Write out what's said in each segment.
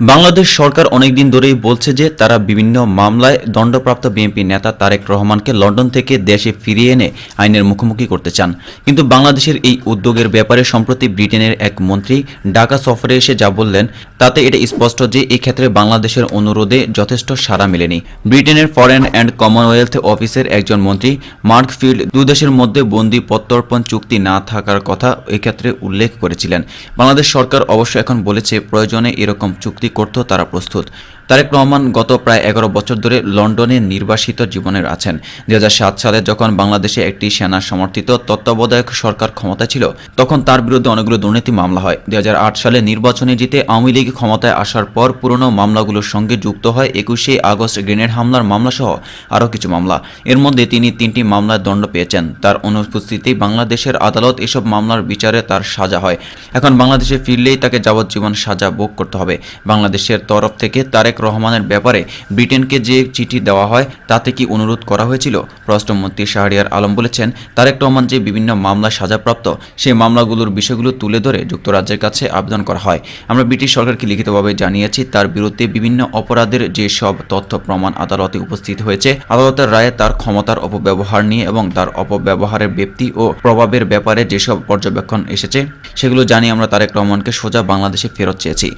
বাংলাদেশ সরকার অনেকদিন ধরেই বলছে যে তারা বিভিন্ন মামলায় দণ্ডপ্রাপ্ত বিএনপি নেতা তারেক রহমানকে লন্ডন থেকে দেশে ফিরিয়ে এনে আইনের মুখোমুখি করতে চান। কিন্তু বাংলাদেশের এই উদ্যোগের ব্যাপারে সম্প্রতি ব্রিটেনের এক মন্ত্রী ঢাকা সফরে এসে যা বললেন তাতে এটা স্পষ্ট যে এক্ষেত্রে ক্ষেত্রে বাংলাদেশের অনুরোধে যথেষ্ট সাড়া মেলেনি। ব্রিটেনের ফরেন অ্যান্ড কমনওয়েলথ অফিসের একজন মন্ত্রী, মার্ক ফিল্ড, দুদেশের মধ্যে বন্দি প্রত্যর্পণ চুক্তি না থাকার কথা এক্ষেত্রে উল্লেখ করেছিলেন। বাংলাদেশ সরকার অবশ্য এখন বলেছে, প্রয়োজনে এরকম চুক্তি করতেও তারা প্রস্তুত। তারেক রহমান গত প্রায় এগারো বছর ধরে লন্ডনে নির্বাসিত জীবনের আছেন। দু হাজার সাত সালে যখন বাংলাদেশে একটি সেনা সমর্থিত তত্ত্বাবধায়ক সরকার ক্ষমতা ছিল, তখন তার বিরুদ্ধে অনেকগুলো দুর্নীতি মামলা হয়। দু হাজার আট সালে নির্বাচনে জিতে আওয়ামী লীগ ক্ষমতায় আসার পর পুরনো মামলাগুলোর সঙ্গে যুক্ত হয় একুশে আগস্ট গ্রেনেড হামলার মামলা সহ আরও কিছু মামলা। এর মধ্যে তিনি তিনটি মামলায় দণ্ড পেয়েছেন। তার অনুপস্থিতি বাংলাদেশের আদালত এসব মামলার বিচারে তার সাজা হয়। এখন বাংলাদেশে ফিরলেই তাকে যাবজ্জীবন সাজা ভোগ করতে হবে। বাংলাদেশের তরফ থেকে তারেক রহমানের ব্যাপারে ব্রিটেনকে যে চিঠি দেওয়া হয়, তাতে কি অনুরোধ করা হয়েছিল? পররাষ্ট্রমন্ত্রী শাহরিয়ার আলম বলেছেন, তারেক রহমান যে বিভিন্ন মামলা সাজাপ্রাপ্ত, সেই মামলাগুলোর বিষয়গুলো তুলে ধরে যুক্তরাজ্যের কাছে আবেদন করা হয়। আমরা ব্রিটিশ সরকারকে লিখিতভাবে জানিয়েছি, তার বিরুদ্ধে বিভিন্ন অপরাধের যে সব তথ্য প্রমাণ আদালতে উপস্থিত হয়েছে, আদালতের রায়ে তার ক্ষমতার অপব্যবহার নিয়ে এবং তার অপব্যবহারের ব্যক্তি ও প্রভাবের ব্যাপারে যেসব পর্যবেক্ষণ এসেছে, সেগুলো জানিয়ে আমরা তারেক রহমানকে সোজা বাংলাদেশে ফেরত চেয়েছি।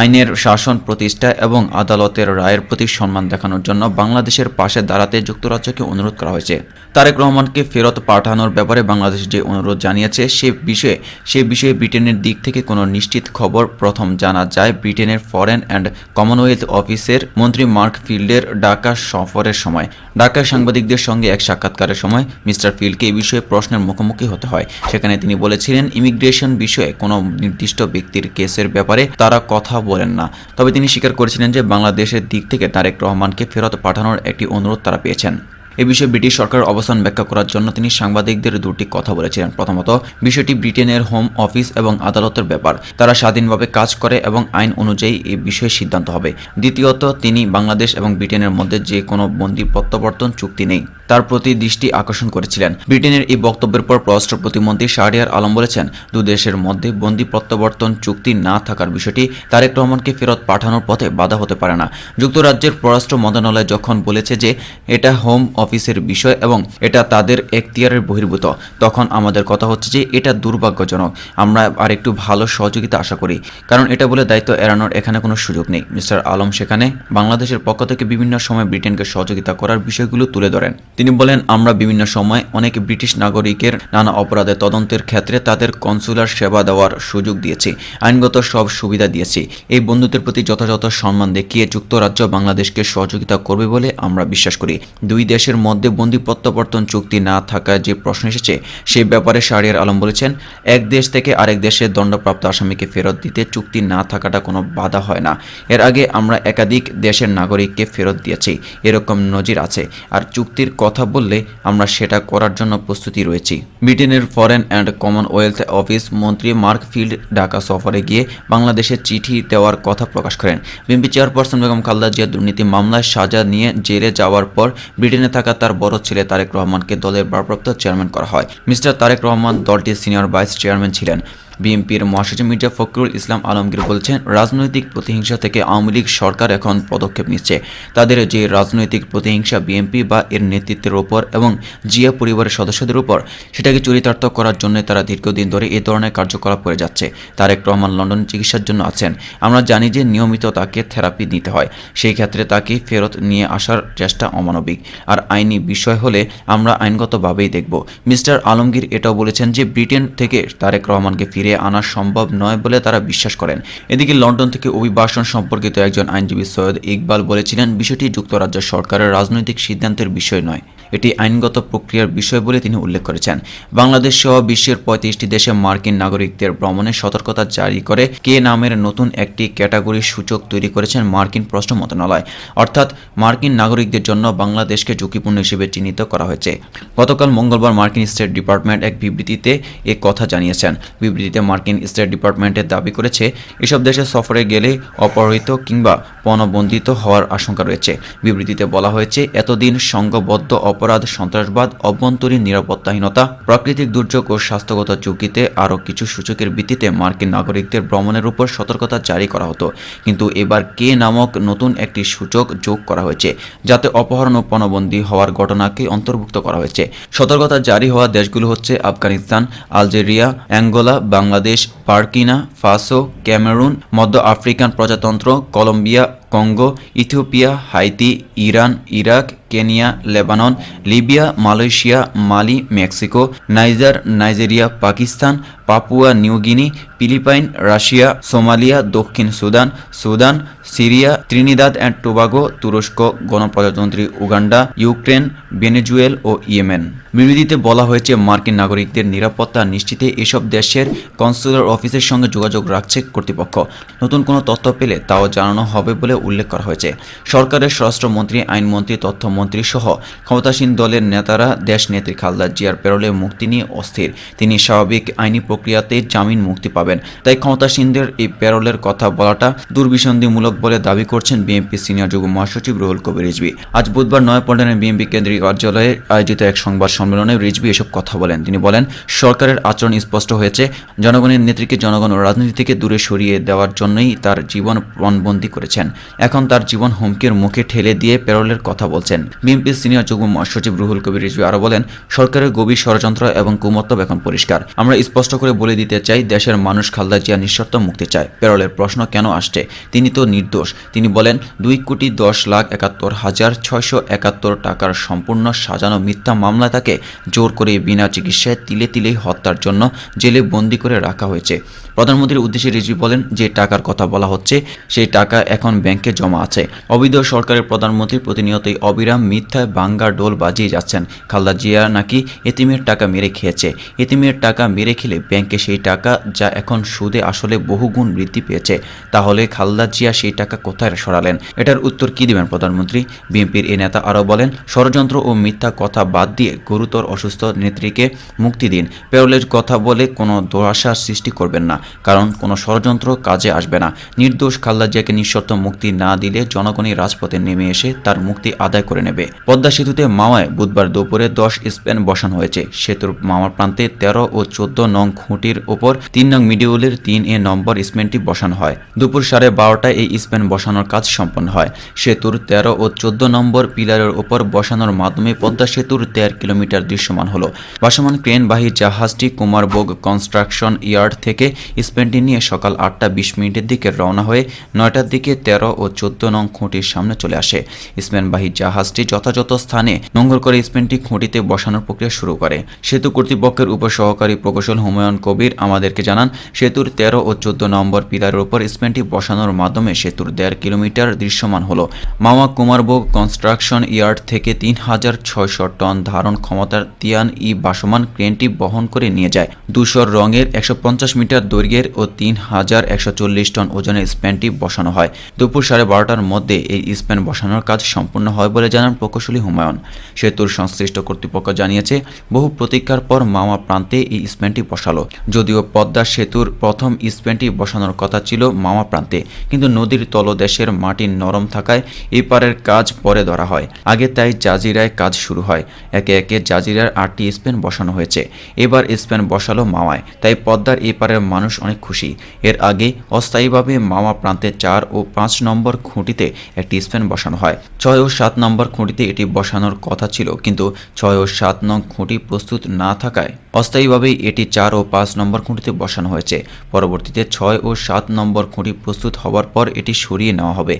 আইনের শাসন প্রতিষ্ঠা এবং আদালতের রায়ের প্রতি সম্মান দেখানোর জন্য বাংলাদেশের পাশে দাঁড়াতে যুক্তরাজ্যকে অনুরোধ করা হয়েছে। তারেক রহমানকে ফেরত পাঠানোর ব্যাপারে বাংলাদেশ যে অনুরোধ জানিয়েছে, সে বিষয়ে সে বিষয়ে ব্রিটেনের দিক থেকে কোনো নিশ্চিত খবর প্রথম জানা যায় ব্রিটেনের ফরেন অ্যান্ড কমনওয়েলথ অফিসের মন্ত্রী মার্ক ফিল্ডের ঢাকা সফরের সময়। ঢাকায় সাংবাদিকদের সঙ্গে এক সাক্ষাৎকারের সময় মিস্টার ফিল্ডকে এই বিষয়ে প্রশ্নের মুখোমুখি হতে হয়। সেখানে তিনি বলেছিলেন, ইমিগ্রেশন বিষয়ে কোনো নির্দিষ্ট ব্যক্তির কেসের ব্যাপারে তারা কথা বলেন না। তবে তিনি স্বীকার করেছিলেন যে বাংলাদেশের দিক থেকে তারেক রহমানকে ফেরত পাঠানোর একটি অনুরোধ তারা পেয়েছেন। এ বিষয়ে ব্রিটিশ সরকার অবস্থান ব্যাখ্যা করার জন্য তিনি সাংবাদিকদের দুটি কথা বলেছিলেন। প্রথমত, বিষয়টি ব্রিটেনের হোম অফিস এবং আদালতের ব্যাপার। তারা স্বাধীনভাবে কাজ করে এবং আইন অনুযায়ী এই বিষয়ে সিদ্ধান্ত হবে। দ্বিতীয়ত, তিনি বাংলাদেশ এবং ব্রিটেনের মধ্যে যে কোনো বন্দি প্রত্যাবর্তন চুক্তি নেই। তার প্রতি দৃষ্টি আকর্ষণ করেছিলেন। ব্রিটেনের এই বক্তব্যের পর পররাষ্ট্র প্রতিমন্ত্রী শাহরিয়ার আলম বলেছেন দেশের মধ্যে বন্দি প্রত্যাবর্তন চুক্তি না থাকার বিষয়টি তারেক রহমানকে ফেরত পাঠানোর পথে বাধা হতে পারে না। যুক্তরাজ্যের পররাষ্ট্র মন্ত্রণালয় যখন বলেছে যে এটা হোম অফিসের বিষয় এবং এটা তাদের এখতিয়ারের বহির্ভূত। তখন আমাদের কথা হচ্ছে যে এটা দুর্ভাগ্যজনক। আমরা আর একটু ভালো সহযোগিতা আশা করি। কারণ এটা বলে দায়িত্ব এড়ানোর এখানে কোনো সুযোগ নেই। মিস্টার আলম সেখানে বাংলাদেশের পক্ষ থেকে বিভিন্ন সময় ব্রিটেনকে সহযোগিতা করার বিষয়গুলো তুলে ধরেন। তিনি বলেন, আমরা বিভিন্ন সময় অনেক ব্রিটিশ নাগরিকের নানা অপরাধের তদন্তের ক্ষেত্রে তাদের কনসুলার সেবা দেওয়ার সুযোগ দিয়েছি। আইনগত সব সুবিধা দিয়েছি। এই বন্ধুত্বের প্রতি যথাযথ সম্মান দেখিয়ে যুক্তরাজ্য বাংলাদেশকে সহযোগিতা করবে বলে আমরা বিশ্বাস করি। দুই দেশের মধ্যে বন্দি প্রত্যাবর্তন চুক্তি না থাকার যে প্রশ্ন এসেছে সেই ব্যাপারে শাহরিয়ার আলম বলেছেন, এক দেশ থেকে আরেক দেশে দণ্ডপ্রাপ্ত আসামিকে ফেরত দিতে চুক্তি না থাকাটা কোনো বাধা হয় না। এর আগে আমরা একাধিক দেশের নাগরিককে ফেরত দিয়েছি, এরকম নজির আছে। আর চুক্তির কথা বললে আমরা সেটা করার জন্য প্রস্তুতি রয়েছি। ব্রিটেনের ফরেন অ্যান্ড কমনওয়েলথ অফিস মন্ত্রী মার্ক ফিল্ড ঢাকা সফরে গিয়ে বাংলাদেশে চিঠি দেওয়ার কথা প্রকাশ করেন। বিএনপি চেয়ারপারসন বেগম খালেদা জিয়া দুর্নীতি মামলায় সাজা নিয়ে জেলে যাওয়ার পর ব্রিটেনে থাকা তার বড় ছেলে তারেক রহমানকে দলের ভারপ্রাপ্ত চেয়ারম্যান করা হয়। মিস্টার তারেক রহমান দলটির সিনিয়র ভাইস চেয়ারম্যান ছিলেন। বিএনপির মহাসচিব মির্জা ফখরুল ইসলাম আলমগীর বলছেন, রাজনৈতিক প্রতিহিংসা থেকে আওয়ামী লীগ সরকার এখন পদক্ষেপ নিচ্ছে। তাদের যে রাজনৈতিক প্রতিহিংসা বিএনপি বা এর নেতৃত্বের ওপর এবং জিয়া পরিবারের সদস্যদের উপর, সেটাকে চরিতার্থ করার জন্য তারা দীর্ঘদিন ধরে এ ধরনের কার্যকলাপ করে যাচ্ছে। তারেক রহমান লন্ডন চিকিৎসার জন্য আছেন। আমরা জানি যে নিয়মিত তাকে থেরাপি নিতে হয়। সেই ক্ষেত্রে তাকে ফেরত নিয়ে আসার চেষ্টা অমানবিক। আর আইনি বিষয় হলে আমরা আইনগতভাবেই দেখব। মিস্টার আলমগীর এটাও বলেছেন যে ব্রিটেন থেকে তারেক রহমানকে ফিরে আনা সম্ভব নয় বলে তারা বিশ্বাস করেন। এদিকে লন্ডন থেকে অভিবাসন সম্পর্কিত একজন আইনজীবী সৈয়দ ইকবাল বলেছিলেন, বিষয়টি যুক্তরাজ্য সরকারের রাজনৈতিক সিদ্ধান্তের বিষয় নয়। এটি আইনগত প্রক্রিয়ার বিষয় বলে তিনি উল্লেখ করেছেন। বাংলাদেশ সহ বিশ্বের পঁয়ত্রিশটি দেশে মার্কিন নাগরিকদের ভ্রমণের সতর্কতা জারি করে কে নামের নতুন একটি ক্যাটাগরির সূচক তৈরি করেছেন মার্কিন প্রশ্ন মন্ত্রণালয়। অর্থাৎ মার্কিন নাগরিকদের জন্য বাংলাদেশকে ঝুঁকিপূর্ণ হিসেবে চিহ্নিত করা হয়েছে। গতকাল মঙ্গলবার মার্কিন স্টেট ডিপার্টমেন্ট এক বিবৃতিতে এ কথা জানিয়েছেন। বিবৃতিতে বিবৃতিতে মার্কিন স্টেট ডিপার্টমেন্টের দাবি করেছে, এসব দেশে সফরে গেলে অপহৃত কিংবা পণবন্দিত হওয়ার আশঙ্কা রয়েছে। বিবৃতিতে বলা হয়েছে, এতদিন সংঘবদ্ধ অপরাধ, সন্ত্রাসবাদ, অভ্যন্তরীণ নিরাপত্তাহীনতা, প্রাকৃতিক দুর্যোগ ও স্বাস্থ্যগত ঝুঁকিতে আরও কিছু সূচকের ভিত্তিতে মার্কিন নাগরিকদের ভ্রমণের উপর সতর্কতা জারি করা হতো। কিন্তু এবার কে নামক নতুন একটি সূচক যোগ করা হয়েছে, যাতে অপহরণ ও পণবন্দী হওয়ার ঘটনাকে অন্তর্ভুক্ত করা হয়েছে। সতর্কতা জারি হওয়া দেশগুলো হচ্ছে Afghanistan, Algeria, Angola Bangladesh Burkina Faso Cameroon মধ্য আফ্রিকান প্রজাতন্ত্র Colombia Congo Ethiopia Haiti Iran Iraq Kenya Lebanon Libya Malaysia Mali Mexico Niger Nigeria Pakistan Papua New Guinea Philippine Russia Somalia দক্ষিণ Sudan Sudan Syria Trinidad and Tobago তুরস্ক গণপ্রজাতন্ত্রী Uganda Ukraine Venezuela ও Yemen বিবৃতিতে বলা হয়েছে, মার্কিন নাগরিকদের নিরাপত্তা নিশ্চিতে এসব দেশের কনসুলার অফিসের সঙ্গে যোগাযোগ রাখছে কর্তৃপক্ষ। নতুন কোনো তথ্য পেলে তাও জানানো হবে বলে উল্লেখ করা হয়েছে। সরকারের স্বরাষ্ট্রমন্ত্রী, আইনমন্ত্রী, তথ্যমন্ত্রী সহ ক্ষমতাসীন দলের নেতারা দেশ নেত্রী খালদা জিয়ার পেরোলে মুক্তি নিয়ে অস্থির। তিনি স্বাভাবিক আইনি প্রক্রিয়াতে জামিন মুক্তি পাবেন। তাই ক্ষমতাসীনদের এই পেরোলের কথা বলাটা দুর্বিসন্ধিমূলক বলে দাবি করছেন বিএনপি সিনিয়র যুগ্ম মহাসচিব রুহুল কবির রিজভি। আজ বুধবার নয়াপল্টনের বিএনপি কেন্দ্রীয় কার্যালয়ে আয়োজিত এক সংবাদ সম্মেলনে রিজভি এসব কথা বলেন। তিনি বলেন, সরকারের আচরণ স্পষ্ট হয়েছে। জনগণের নেত্রীকে জনগণ ও রাজনীতি থেকে দূরে সরিয়ে দেওয়ার জন্যই তার জীবন পণবন্দি করেছেন। এখন তার জীবন হুমকির মুখে ঠেলে দিয়ে পেরোলের কথা বলছেন বিএনপির সিনিয়র যুগ্ম মহাসচিব রুহুল কবির রিজভি আরও বলেন, সরকারের গভীর ষড়যন্ত্র এবং কুমত্তব এখন পরিষ্কার। আমরা স্পষ্ট করে বলে দিতে চাই, দেশের মানুষ খালদা জিয়া নিঃশর্ত মুক্তি চায়। পেরোলের প্রশ্ন কেন আসছে? তিনি তো নির্দোষ। তিনি বলেন, দুই কোটি দশ লাখ একাত্তর হাজার ছয়শো একাত্তর টাকার সম্পূর্ণ সাজানো মিথ্যা মামলা তাকে জোর করে বিনা চিকিৎসায় তিলে তিলেই হত্যার জন্য জেলে বন্দি করে রাখা হয়েছে। প্রধানমন্ত্রীর উদ্দেশ্যে রিজভি বলেন যে টাকার কথা বলা হচ্ছে, সেই টাকা এখন ব্যাংকে জমা আছে। অবৈধ সরকারের প্রধানমন্ত্রী প্রতিনিয়তই অবিরাম মিথ্যায় বাঙ্গার ডোল বাজিয়ে যাচ্ছেন। খালদা জিয়া নাকি এতিমের টাকা মেরে খেয়েছে। এতিমের টাকা মেরে খেলে ব্যাংকে সেই টাকা যা এখন সুদে আসলে বহুগুণ বৃদ্ধি পেয়েছে। তাহলে খালদা জিয়া সেই টাকা কোথায় সরালেন? এটার উত্তর কি দিবেন প্রধানমন্ত্রী? বিএনপির এই নেতা আরও বলেন, ষড়যন্ত্র ও মিথ্যা কথা বাদ দিয়ে গুরুতর অসুস্থ নেত্রীকে মুক্তি দিন। পেরোলের কথা বলে কোনো দোয়াশা সৃষ্টি করবেন না। কারণ কোনো ষড়যন্ত্র কাজে আসবে না। নির্দোষ খালদা জিয়াকে নিঃশর্ত মুক্তি না দিলে জনগণই রাজপথে নেমে এসে তার মুক্তি আদায় করে নেবে। পদ্মা সেতুতে মাওয়ায় বুধবার দুপুরে দশ স্পেন বসানো হয়েছে। সেতুর মাওয়ার প্রান্তে তেরো ও চোদ্দ নং খুঁটির ওপর তিন নং মিডিউলের তিন এ নম্বর স্পেনটি বসানো হয়। দুপুর সাড়ে বারোটায় এই স্পেন বসানোর কাজ সম্পন্ন হয়। সেতুর তেরো ও চোদ্দ নম্বর পিলারের ওপর বসানোর মাধ্যমে পদ্মা সেতুর দেড় কিলোমিটার দৃশ্যমান হলো। ভাসমান ক্রেনবাহী জাহাজটি কুমারবোগ কনস্ট্রাকশন ইয়ার্ড থেকে স্পেনটি নিয়ে সকাল আটটা বিশ মিনিটের দিকে রওনা হয়ে নয়টার দিকে তেরো ও চোদ্দ নং খুঁটির সামনে চলে আসে। স্পেনবাহী জাহাজটি যথাযথ স্থানে নোঙ্গর করে স্পেনটি খুঁটিতে বসানোর প্রক্রিয়া শুরু করে। সেতু কর্তৃপক্ষের উপসহকারী প্রকৌশল হুমায়ুন কবির আমাদেরকে জানান, সেতুর তেরো ও চোদ্দ নম্বর পিলারের উপর স্পেনটি বসানোর মাধ্যমে সেতুর দেড় কিলোমিটার দৃশ্যমান হলো। মামা কুমারবোগ কনস্ট্রাকশন ইয়ার্ড থেকে তিন হাজার ছয়শো টন ধারণ ক্ষমতার তিয়ান ই বাসমান ক্রেনটি বহন করে নিয়ে যায়। দুশোর রঙের একশো পঞ্চাশ মিটার দৈর্ঘ্যের ও তিন হাজার একশো চল্লিশ টন ওজনের স্প্যানটি বসানো হয়। দুপুর সাড়ে বারোটার মধ্যে এই স্প্যান বসানোর কাজ সম্পূর্ণ হয় বলে জানান প্রকৌশলী হুমায়ুন। সেতুর সংশ্লিষ্ট কর্তৃপক্ষ জানিয়েছে, বহু প্রতীক্ষার পর মামা প্রান্তে এই স্প্যানটি বসালো। যদিও পদ্মা সেতুর প্রথম স্প্যানটি বসানোর কথা ছিল মামা প্রান্তে, কিন্তু নদীর তলদেশের মাটি নরম থাকায় এই পারের কাজ পরে ধরা হয়। আগে তাই জাজিরায় কাজ শুরু হয়। একে একে জাজিরার আটটি স্পেন বসানো হয়েছে। এবার স্পেন বসালো মাওয়ায়। তাই পদ্মার এপারের মানুষ অনেক খুশি। এর আগে অস্থায়ীভাবে মামা প্রান্তে চার ও পাঁচ নম্বর খুঁটিতে একটি স্পেন বসানো হয়। ছয় ও সাত নম্বর খুঁটিতে এটি বসানোর কথা ছিল, কিন্তু ছয় ও সাত নং খুঁটি প্রস্তুত না থাকায় অস্থায়ীভাবে এটি চার ও পাঁচ নম্বর খুঁটিতে বসানো হয়েছে। পরবর্তীতে ছয় ও সাত নম্বর খুঁটি প্রস্তুত হওয়ার পর এটি সরিয়ে নেওয়া হবে।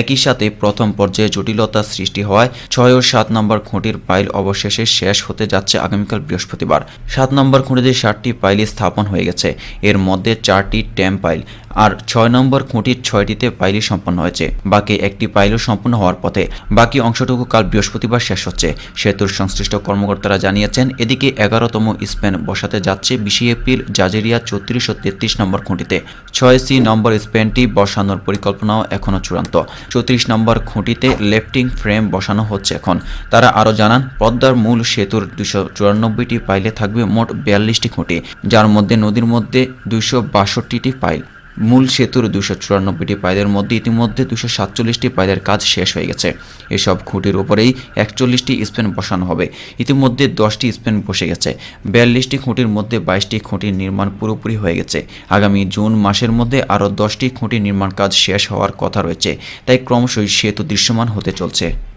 একই সাথে প্রথম পর্যায়ে জটিলতা সৃষ্টি হওয়ায় ছয় ও সাত নম্বর খুঁটির পাইল অবশেষে শেষ হতে যাচ্ছে আগামীকাল বৃহস্পতিবার। সাত নম্বর খুঁটিতে ষাটটি পাইলই স্থাপন হয়ে গেছে। এর মধ্যে চারটি ট্যাম পাইল আর ছয় নম্বর খুঁটির ছয়টিতে পাইলি সম্পন্ন হয়েছে। বাকি একটি পাইলও সম্পূর্ণ হওয়ার পথে বাকি অংশটুকু কাল বৃহস্পতিবার শেষ হচ্ছে। সেতুর সংশ্লিষ্ট কর্মকর্তারা জানিয়েছেন, এদিকে এগারোতম স্পেন বসাতে যাচ্ছে বিশে এপ্রিল জাজেরিয়া চৌত্রিশ ও তেত্রিশ নম্বর খুঁটিতে। ছয় সি নম্বর স্প্যানটি বসানোর পরিকল্পনাও এখনও চূড়ান্ত। চৌত্রিশ নম্বর খুঁটিতে লেফটিং ফ্রেম বসানো হচ্ছে এখন। তারা আরও জানান, পদ্মার মূল সেতুর দুশো চুরানব্বইটি পাইলে থাকবে মোট বিয়াল্লিশটি খুঁটি, যার মধ্যে নদীর মধ্যে দুইশো বাষট্টিটি পাইল। মূল সেতুর দুশো চুরানব্বইটি পায়দের মধ্যে ইতিমধ্যে দুশো সাতচল্লিশটি পায়দের কাজ শেষ হয়ে গেছে। এসব খুঁটির উপরেই একচল্লিশটি স্পেন বসানো হবে। ইতিমধ্যে দশটি স্পেন বসে গেছে। বিয়াল্লিশটি খুঁটির মধ্যে বাইশটি খুঁটির নির্মাণ পুরোপুরি হয়ে গেছে। আগামী জুন মাসের মধ্যে আরও দশটি খুঁটি নির্মাণ কাজ শেষ হওয়ার কথা রয়েছে। তাই ক্রমশই সেতু দৃশ্যমান হতে চলছে।